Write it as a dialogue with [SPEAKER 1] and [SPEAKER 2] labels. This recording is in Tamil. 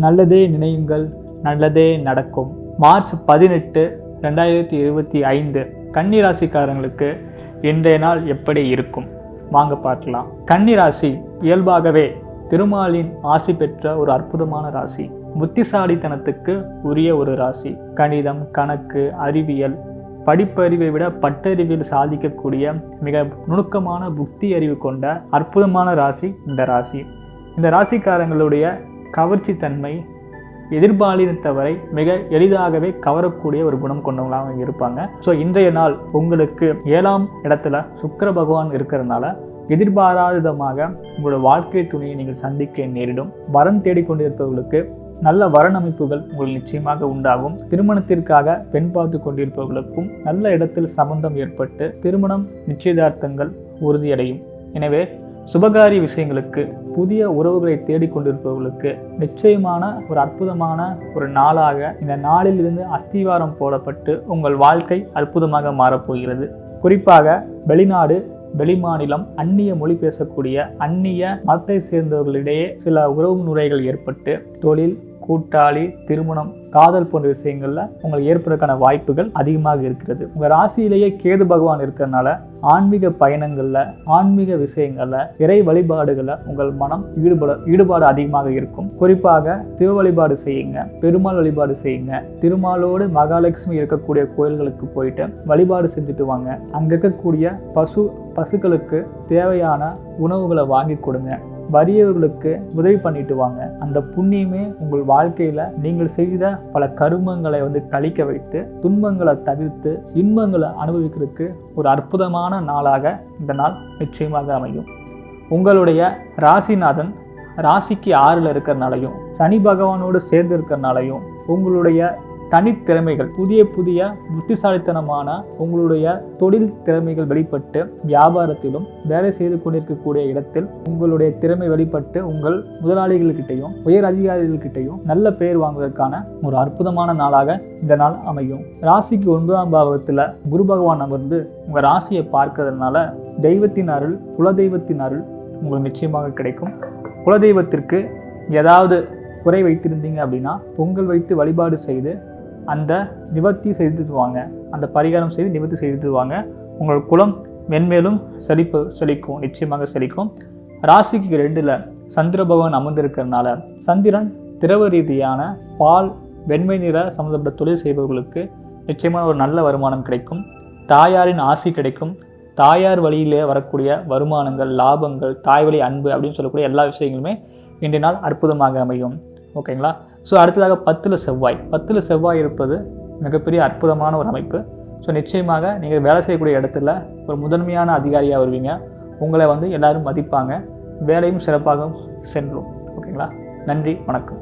[SPEAKER 1] நல்லதே நினையுங்கள் நல்லதே நடக்கும். மார்ச் பதினெட்டு ரெண்டாயிரத்தி இருபத்தி ஐந்து. கன்னிராசிக்காரங்களுக்கு இன்றைய நாள் எப்படி இருக்கும்? வாங்க பார்க்கலாம். கன்னிராசி இயல்பாகவே திருமாலின் ஆசி பெற்ற ஒரு அற்புதமான ராசி. புத்திசாலித்தனத்துக்கு உரிய ஒரு ராசி. கணிதம் கணக்கு அறிவியல். படிப்பறிவை விட பட்டறிவில் சாதிக்கக்கூடிய மிக நுணுக்கமான புத்தி அறிவு கொண்ட அற்புதமான ராசி இந்த ராசி. இந்த ராசிக்காரங்களுடைய கவர்ச்சி தன்மை எதிர்பாலினத்தவரை மிக எளிதாகவே கவரக்கூடிய ஒரு குணம் கொண்டவங்களாக இருப்பாங்க. ஸோ இன்றைய நாள் உங்களுக்கு ஏழாம் இடத்துல சுக்கிர பகவான் இருக்கிறதுனால எதிர்பாராத விதமாக உங்களோட வாழ்க்கை துணையை நீங்கள் சந்திக்க நேரிடும். வரம் தேடிக்கொண்டிருப்பவர்களுக்கு நல்ல வரனமைப்புகள் உங்களுக்கு நிச்சயமாக உண்டாகும். திருமணத்திற்காக பெண் பார்த்து கொண்டிருப்பவர்களுக்கும் நல்ல இடத்தில் சம்பந்தம் ஏற்பட்டு திருமணம் நிச்சயதார்த்தங்கள் உறுதியடையும். எனவே சுபகாரி விஷயங்களுக்கு புதிய உறவுகளை தேடிக்கொண்டிருப்பவர்களுக்கு நிச்சயமான ஒரு அற்புதமான ஒரு நாளாக இந்த நாளில் இருந்து அஸ்திவாரம் போடப்பட்டு உங்கள் வாழ்க்கை அற்புதமாக மாறப்போகிறது. குறிப்பாக வெளிநாடு வெளிமாநிலம் அந்நிய மொழி பேசக்கூடிய அந்நிய மதத்தை சேர்ந்தவர்களிடையே சில உறவு முறைகள் ஏற்பட்டு தொழில் கூட்டாளி திருமணம் காதல் போன்ற விஷயங்கள்ல உங்களுக்கு ஏற்படுறதுக்கான வாய்ப்புகள் அதிகமாக இருக்கிறது. உங்க ராசியிலேயே கேது பகவான் இருக்கிறதுனால ஆன்மீக பயணங்கள்ல ஆன்மீக விஷயங்கள்ல இறை வழிபாடுகள்ல உங்கள் மனம் ஈடுபட ஈடுபாடு அதிகமாக இருக்கும். குறிப்பாக சிவ வழிபாடு செய்யுங்க பெருமாள் வழிபாடு செய்யுங்க. திருமாலோடு மகாலட்சுமி இருக்கக்கூடிய கோயில்களுக்கு போயிட்டு வழிபாடு செஞ்சுட்டு வாங்க. அங்க இருக்கக்கூடிய பசு பசுக்களுக்கு தேவையான உணவுகளை வாங்கி கொடுங்க. வறியவர்களுக்கு உதவி பண்ணிட்டு வாங்க. அந்த புண்ணியமே உங்கள் வாழ்க்கையில நீங்கள் செய்த பல கருமங்களை வந்து கழிக்க வைத்து துன்பங்களை தவிர்த்து இன்பங்களை அனுபவிக்கிறதுக்கு ஒரு அற்புதமான நாளாக இந்த நாள் நிச்சயமாக அமையும். உங்களுடைய ராசிநாதன் ராசிக்கு ஆறில் இருக்கிறனாலையும் சனி பகவானோடு சேர்ந்து இருக்கிறனாலையும் உங்களுடைய தனித்திறமைகள் புதிய புதிய புத்திசாலித்தனமான உங்களுடைய தொழில் திறமைகள் வெளிப்பட்டு வியாபாரத்திலும் வேலை செய்து கொண்டிருக்கக்கூடிய இடத்தில் உங்களுடைய திறமை வெளிப்பட்டு உங்கள் முதலாளிகள்கிட்டையும் உயர் அதிகாரிகள்கிட்டையும் நல்ல பெயர் வாங்குவதற்கான ஒரு அற்புதமான நாளாக இந்த நாள் அமையும். ராசிக்கு ஒன்பதாம் பாவத்தில் குரு பகவான் அமர்ந்து உங்கள் ராசியை பார்க்கறதுனால தெய்வத்தின் அருள் குலதெய்வத்தின் அருள் உங்களுக்கு நிச்சயமாக கிடைக்கும். குலதெய்வத்திற்கு ஏதாவது குறை வைத்திருந்தீங்க அப்படின்னா பொங்கல் வைத்து வழிபாடு செய்து அந்த நிவர்த்தி செய்து வாங்க அந்த பரிகாரம் செய்து நிவர்த்தி செய்துட்டு உங்கள் குலம் மென்மேலும் செழிப்பு செழிக்கும் நிச்சயமாக செழிக்கும். ராசிக்கு ரெண்டில் சந்திர பகவான் அமர்ந்திருக்கிறதுனால சந்திரன் திரவ ரீதியான பால் வெண்மை நிற சம்மந்தப்பட்ட தொழில் செய்பவர்களுக்கு நிச்சயமான ஒரு நல்ல வருமானம் கிடைக்கும். தாயாரின் ஆசி கிடைக்கும். தாயார் வழியிலே வரக்கூடிய வருமானங்கள் லாபங்கள் தாய் வழி அன்பு அப்படின்னு சொல்லக்கூடிய எல்லா விஷயங்களுமே இன்றைய நாள் அற்புதமாக அமையும். ஓகேங்களா? ஸோ அடுத்ததாக பத்தில் செவ்வாய். பத்தில் செவ்வாய் இருப்பது மிகப்பெரிய அற்புதமான ஒரு அமைப்பு. ஸோ நிச்சயமாக நீங்கள் வேலை செய்யக்கூடிய இடத்துல ஒரு முதன்மையான அதிகாரியாக வருவீங்க. உங்களை வந்து எல்லோரும் மதிப்பாங்க. வேலையும் சிறப்பாகவும் சென்றும். ஓகேங்களா? நன்றி வணக்கம்.